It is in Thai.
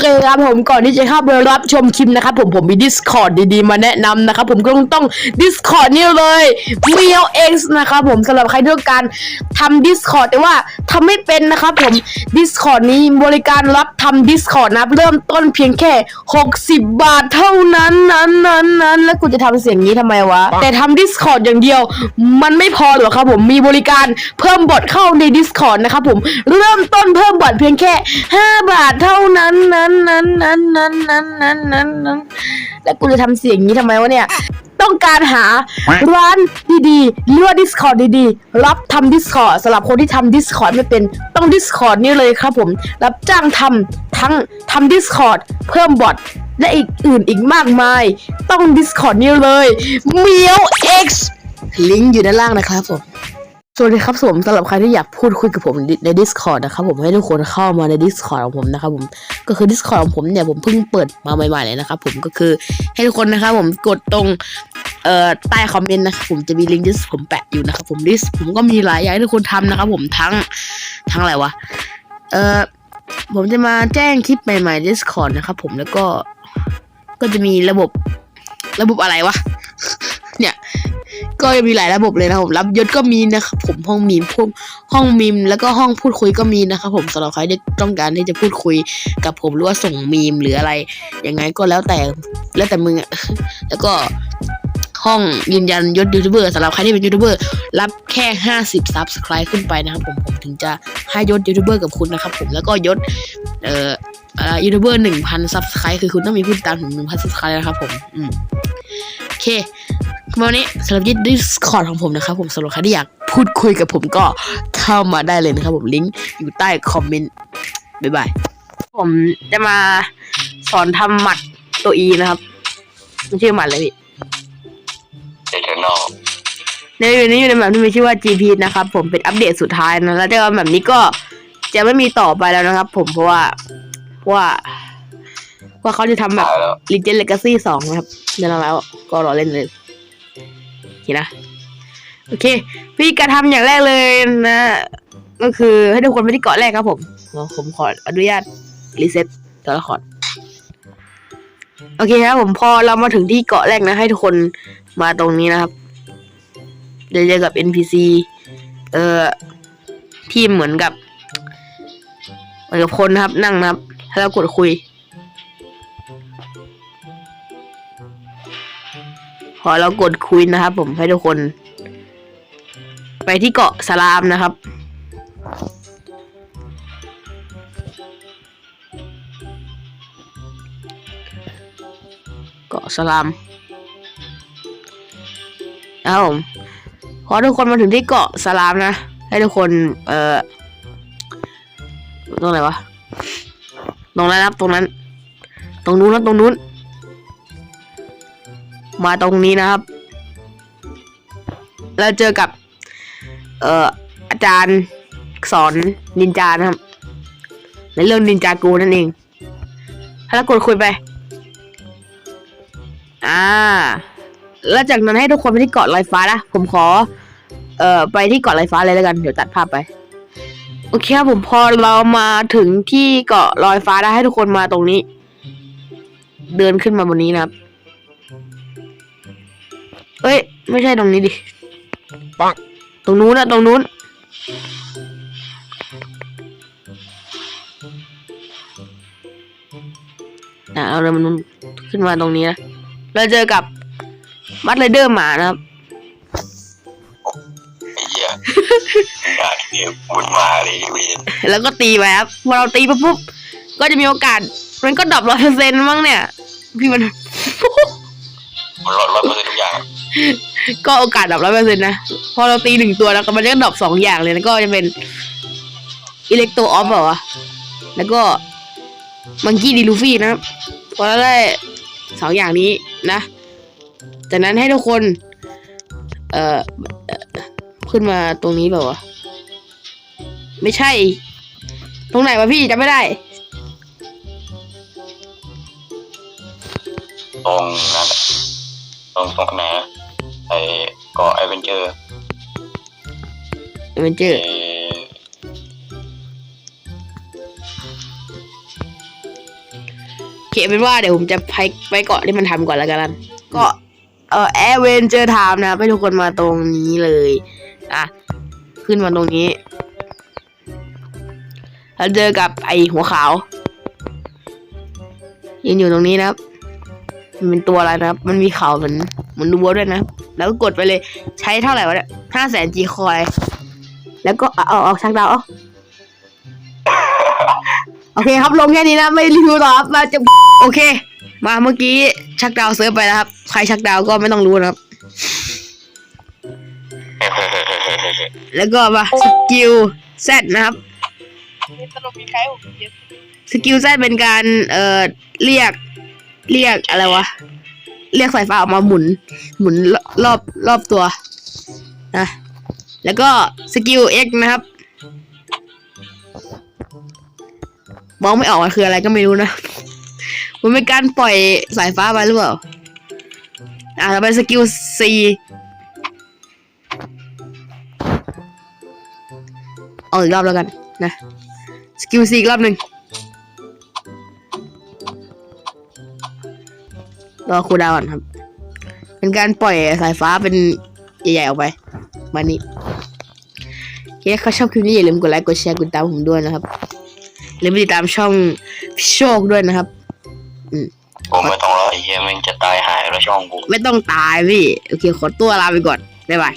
เคครับผมก่อนที่จะเข้าไปรับชมคลิปนะครับผมผมมี Discord ดีๆ มาแนะนำนะครับผมก็ต้องต้อง Discord นี่เลย m e l X นะครับผมสำหรับใครที่ต้องการทำ Discord แต่ว่าทำไม่เป็นนะครับผม Discord นี้บริการรับทำ Discord นะเริ่มต้นเพียงแค่ 60 บาทเท่านั้นนั้นนั้นนั้นแล้วกูจะทำเสียงนี้ทำไมวะ แต่ทำ Discord อย่างเดียว มันไม่พอหรอกครับผมมีบริการเพิ่มบอทเข้าใน Discord นะครับผมเริ่มต้นเพิ่มบอทเพียงแค่ 5 บาทเท่านั้นนั้นนั้นนั้นนั้นนั้นนั้นนั้นนั้นแล้วกูจะทำเสียงนี้ทำไมวะเนี่ย ต้องการหาร้านดีๆหรือว่า Discord ดีๆ รับทำ Discord สำหรับคนที่ทำ Discord ไม่เป็นต้อง Discord นี่เลยครับผม รับจ้างทำทั้งทำ Discord เพิ่มบอทและอีกอื่นอีกมากมาย ต้อง Discord นี่เลย m e o X ลิงก์อยู่ด้านล่างนะครับผม สวัสดีครับผมสำหรับใครที่อยากพูดคุยกับผมใน Discord นะครับผมให้ทุกคนเข้ามาใน Discord ของผมนะครับผมก็คือ Discord ของผมเนี่ยผมเพิ่งเปิดมาใหม่ๆเลยนะครับผมก็คือให้ทุกคนนะครับผมกดตรงเอ่อใต้คอมเมนต์นะครับผมจะมีลิงก์ดิสผมแปะอยู่นะครับผมดิสผมก็มีหลายอย่างให้ทุกคนทำนะครับผมทั้งทั้งอะไรวะเอ่อผมจะมาแจ้งคลิปใหม่ๆ Discord นะครับผมแล้วก็ก็จะมีระบบระบบอะไรวะ ก็มีหลายระบบเลยนะครับผมรับยศก็มีนะครับผมห้องมีมพวกห้องมีมแล้วก็ห้องพูดคุยก็มีนะครับผมสำหรับใครที่ต้องการที่จะพูดคุยกับผมหรือว่าส่งมีมหรืออะไรยังไงก็แล้วแต่แล้วแต่มึงแล้วก็ห้องยืนยันยศยูทูบเบอร์สำหรับใครที่เป็นยูทูบเบอร์รับแค่ห้าสิบซับสไครต์ขึ้นไปนะครับผมผมถึงจะให้ยศยูทูบเบอร์กับคุณนะครับผมแล้วก็ยศเอ่อเอ่อยูทูบเบอร์หนึ่งพันซับสไครต์คือคุณต้องมีผู้ติดตามถึงหนึ่งพันซับสไครต์นะครับผมอืมโอเค วันนี้สำหรับยึด Discord ของผมนะครับผมสำหรับใครที่อยากพูดคุยกับผมก็เข้ามาได้เลยนะครับผมลิงก์อยู่ใต้คอมเมนต์บ๊ายบายผมจะมาสอนทำหมัดตัวอีนะครับมันชื่อหมัดเลยพี่เอเทอร์นอลในอยู่นี้อยู่ในแบบที่มีชื่อว่า GP นะครับผมเป็นอัปเดตสุดท้ายนะแล้วแต่ว่าแบบนี้ก็จะไม่มีต่อไปแล้วนะครับ ผมเพราะว่าเพราะว่าเพราะว่าเขาจะทำแบบตายแล้ว Legend Legacy สองนะครับเดี๋ยวแล้วก็รอเล่นเลย โอเคนะโอเคพี่การทำอย่างแรกเลยนะ ก็คือให้ทุกคนไปที่เกาะแรกครับผมผมขออนุญาตรีเซ็ตตัวละครโอเคครับผมพอเรามาถึงที่เกาะแรกนะ ให้ทุกคนมาตรงนี้นะครับเดี๋ยวเจอกับ NPC เอ่อที่เหมือนกับเหมือนกับคนนะครับนั่งนะครับให้เรากดคุย พอเรากดคุยนะครับผมให้ทุกคน ไปที่เกาะสลามนะครับ เกาะสลามนะครับผมพอทุกคนมาถึงที่เกาะสลามนะ ให้ทุกคน เอ่อตรงไหนวะ ตรงนั้นนะครับตรงนั้น ตรงนู้นนะตรงนู้น มาตรงนี้นะครับ เราเจอกับ เอ่ออาจารย์สอนนินจานะครับ ในเรื่องนินจากูนั่นเองถ้ากดคุยไป อ่า แล้วจากนั้นให้ทุกคนไปที่เกาะลอยฟ้านะ ผมขอ เอ่อ ไปที่เกาะลอยฟ้าเลยแล้วกัน เดี๋ยวตัดภาพไป โอเคครับผมพอเรามาถึงที่เกาะลอยฟ้าได้ให้ทุกคนมาตรงนี้ เดินขึ้นมาบนนี้นะครับ เอ้ย ไม่ใช่ตรงนี้ดิ ปังตรงนู้นนะตรงนู้น นะเราเดินมันขึ้นมาตรงนี้นะ เราเจอกับมัดไรเดอร์หมานะครับไอ้เหี้ยด่าเหี้ยบุญมาเลยเวียนแล้วก็ตีไปครับพอเราตีไปปุ๊บ ก็จะมีโอกาส มันก็ดรอปร้อยเปอร์เซ็นต์มั้งเนี่ย พี่มัน มันร้อยร้อยเปอร์เซ็นต์ทุ ก็โอกาสดรอปร้อยเปอร์เซ็นต์นะ พอเราตีหนึ่งตัวแล้วก็มันจะดรอปสองอย่างเลยแล้วก็จะเป็นอิเล็กโตออฟแบบวะแล้วก็มังกี้ดีลูฟี่นะพอเราได้สองอย่างนี้นะ จากนั้นให้ทุกคน เอ่อเออขึ้นมาตรงนี้แบบวะไม่ใช่ ตรงไหนวะพี่จำไม่ได้ ตรงนั่นแหละตรงตรงไหน ไอเกาะไอเวนเจอร์มันเจอไอ้เคเป็นว่าเดี๋ยวผมจะไปไปเกาะที่มันทำก่อนแล้วกัน เก็เออแอร์เวนเจอร์ไทม์นะครับให้ทุกคนมาตรงนี้เลย อะ ขึ้นมาตรงนี้ แล้วเจอกับไอหัวขาวยืนอยู่ตรงนี้นะครับ มันเป็นตัวอะไรนะครับ มันมีเขาเหมือนเหมือนวัวด้วยนะครับ แล้วก็กดไปเลย ใช้เท่าไหร่วะเนี่ยห้าแสนจีคอย แล้วก็เอาเอาชักดาวเอาโอเคครับลงแค่นี้นะ ไม่รีวิวต่อครับมาจะโอเค มาเมื่อกี้ชักดาวเซิร์ฟไปแล้วครับ ใครชักดาวก็ไม่ต้องรู้นะครับ แล้วก็มาสกิลแซดนะครับสรุปมีใครผมเยอะสกิลแซดเป็นการเอ่อเรียกเรียกอะไรวะ เรียกสายฟ้าออกมาหมุน หมุนรอบรอบตัวนะแล้วก็สกิล X นะครับ มองไม่ออกคืออะไรก็ไม่รู้นะ มันเป็นการปล่อยสายฟ้าไปหรือเปล่า อ่าต่อไปสกิล C เอาอีกรอบแล้วกันนะ สกิล C อีกรอบหนึ่ง รอครูดาวก่อนครับ เป็นการปล่อยสายฟ้าเป็นใหญ่ๆออกไป มานี้โอเคถ้าชอบคลิปนี้อย่าลืมกดไลค์กดแชร์กดติดตามผมด้วยนะครับอย่าลืมไปติดตามช่องพี่โชคด้วยนะครับกูไม่ต้องรอไอ้เหี้ยแม่งจะตายหายแล้วช่องกูไม่ต้องตายพี่ โอเค ขอตัวลาไปก่อน บ๊ายบาย